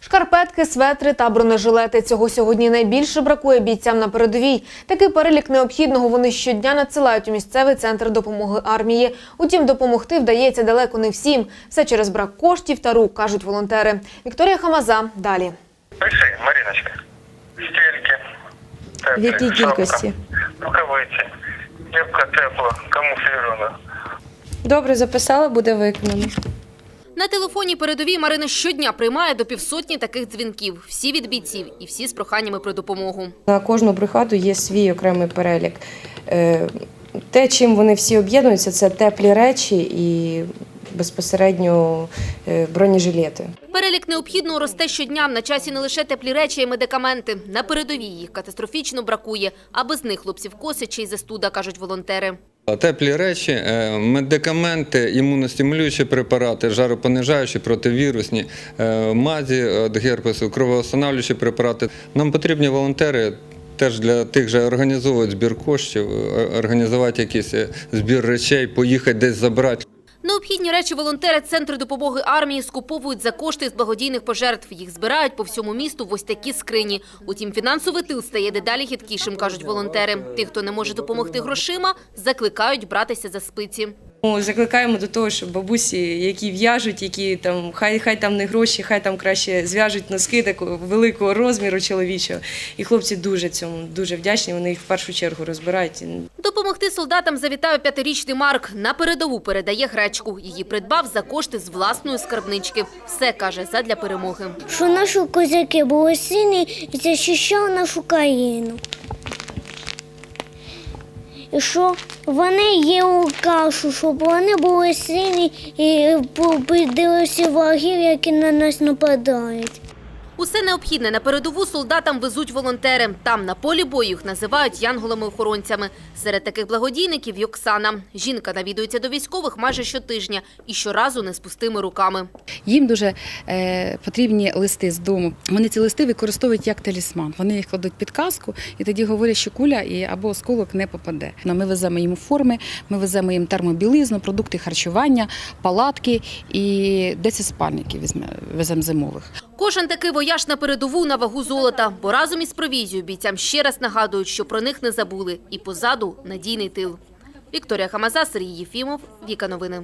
Шкарпетки, светри та бронежилети. Цього сьогодні найбільше бракує бійцям на передовій. Такий перелік необхідного вони щодня надсилають у місцевий центр допомоги армії. Утім, допомогти вдається далеко не всім. Все через брак коштів та рук, кажуть волонтери. Вікторія Хамаза. Далі. Пиши, Маріночка. Стільки. В якій кількості? Рукавиці. Кепка тепла, камуфлірована. Добре, записала, буде виконано. На телефоні передовій Марина щодня приймає до півсотні таких дзвінків. Всі від бійців і всі з проханнями про допомогу. На кожну бригаду є свій окремий перелік. Е, Те, чим вони всі об'єднуються, це теплі речі і безпосередньо е, бронежилети. Перелік необхідного росте щодня. На часі не лише теплі речі, й медикаменти. На передовій їх катастрофічно бракує, а без них хлопців косить чи й застуда, кажуть волонтери. Теплі речі, е, медикаменти, імуностимулюючі препарати, жаропонижаючі, противірусні, е, мазі від герпесу, кровоостанавлюючі препарати. Нам потрібні волонтери. Теж для тих же організовувати збір коштів, е, організувати якийсь е, збір речей, поїхати десь забрати. Необхідні речі волонтери Центру допомоги армії скуповують за кошти з благодійних пожертв. Їх збирають по всьому місту в ось такі скрині. Утім, фінансовий тил стає дедалі гідкішим, кажуть волонтери. Тих, хто не може допомогти грошима, закликають братися за спиці. Ну, Закликаємо до того, щоб бабусі, які в'яжуть, які там хай хай там не гроші, хай там краще зв'яжуть носки такого великого розміру чоловічого. І хлопці дуже цьому дуже вдячні. Вони їх в першу чергу розбирають. Допомогти солдатам завітав п'ятирічний Марк. На передову передає гречку. Її придбав за кошти з власної скарбнички. Все, каже, задля перемоги. що наші козаки були сильні і захищали нашу країну. І що вони їли кашу, щоб вони були сильні і побідили всі які на нас нападають. Усе необхідне на передову солдатам везуть волонтери. Там на полі бою їх називають янголами-охоронцями. Серед таких благодійників – й Оксана. Жінка навідується до військових майже щотижня і щоразу не з пустими руками. Їм дуже е, потрібні листи з дому. Вони ці листи використовують як талісман. Вони їх кладуть під каску і тоді говорять, що куля і або осколок не попаде. Ну, Ми веземо їм форми, ми веземо їм термобілизну, продукти харчування, палатки і 10 спальників веземо зимових. Кожен такий вояж на передову на вагу золота, бо разом із провізією бійцям ще раз нагадують, що про них не забули. І позаду надійний тил. Вікторія Хамаза, Сергій Єфімов, Віка Новини.